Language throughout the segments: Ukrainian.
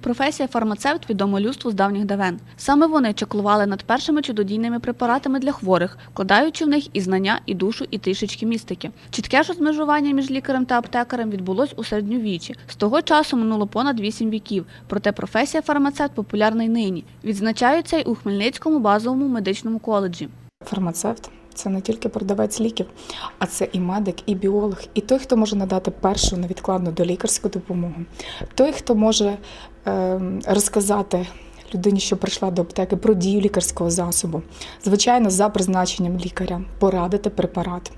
Професія фармацевт відома людству з давніх давен. Саме вони чеклували над першими чудодійними препаратами для хворих, вкладаючи в них і знання, і душу, і трішечки містики. Чітке ж розмежування між лікарем та аптекарем відбулось у середньовіччі. З того часу минуло понад вісім віків. Проте професія фармацевт популярна й нині. Відзначаються й у Хмельницькому базовому медичному коледжі. Фармацевт це не тільки продавець ліків, а це і медик, і біолог, і той, хто може надати першу невідкладну долікарську допомогу, той, хто може е, розказати людині, що прийшла до аптеки, про дію лікарського засобу, звичайно, за призначенням лікаря, порадити препарат.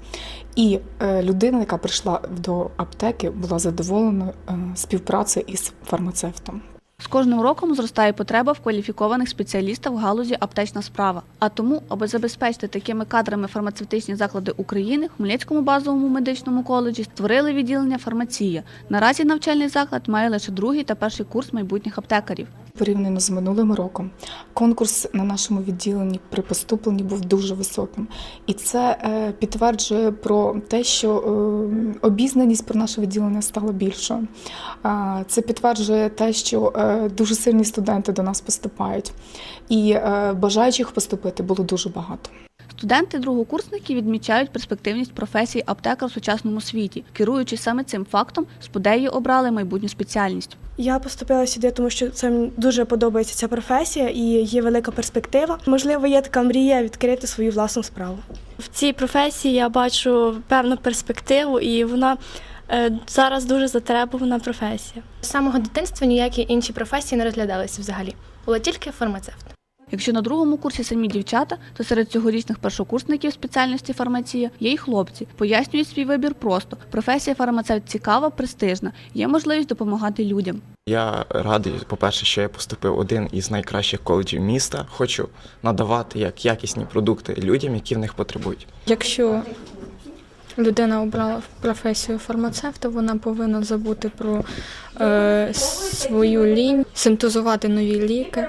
І е, людина, яка прийшла до аптеки, була задоволена е, співпрацею із фармацевтом. З кожним роком зростає потреба в кваліфікованих спеціалістах в галузі аптечна справа. А тому, аби забезпечити такими кадрами фармацевтичні заклади України, в Хмельницькому базовому медичному коледжі створили відділення фармація. Наразі навчальний заклад має лише другий та перший курс майбутніх аптекарів. Порівняно з минулим роком, конкурс на нашому відділенні при поступленні був дуже високим, і це е, підтверджує про те, що е, обізнаність про наше відділення стала більшою. Це підтверджує те, що е, дуже сильні студенти до нас поступають, і бажаючих поступити було дуже багато. Студенти другокурсники відмічають перспективність професії аптекар в сучасному світі. Керуючись саме цим фактом, сподеї обрали майбутню спеціальність. Я поступила сюди, тому що це мені дуже подобається ця професія і є велика перспектива. Можливо, є така мрія відкрити свою власну справу. В цій професії я бачу певну перспективу, і вона е, зараз дуже затребувана професія. З самого дитинства ніякі інші професії не розглядалися взагалі. Була тільки фармацевт. Якщо на другому курсі самі дівчата, то серед цьогорічних першокурсників спеціальності фармація є й хлопці. Пояснюють свій вибір просто. Професія фармацевт цікава, престижна. Є можливість допомагати людям. Я радий, по-перше, що я поступив один із найкращих коледжів міста. Хочу надавати як якісні продукти людям, які в них потребують. Якщо людина обрала професію фармацевта, вона повинна забути про е, свою лінь, синтезувати нові ліки.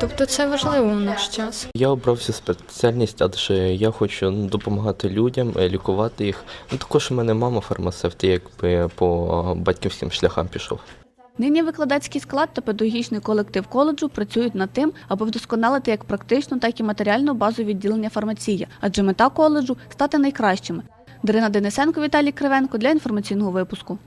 Тобто це важливо в наш час. Я обрав цю спеціальність, адже я хочу ну, допомагати людям, е, лікувати їх. Ну також у мене мама фармацевт, я якби по батьківським шляхам пішов. Нині викладацький склад та педагогічний колектив коледжу працюють над тим, аби вдосконалити як практичну, так і матеріальну базу відділення фармація, адже мета коледжу стати найкращими. Дарина Денисенко, Віталій Кривенко для інформаційного випуску.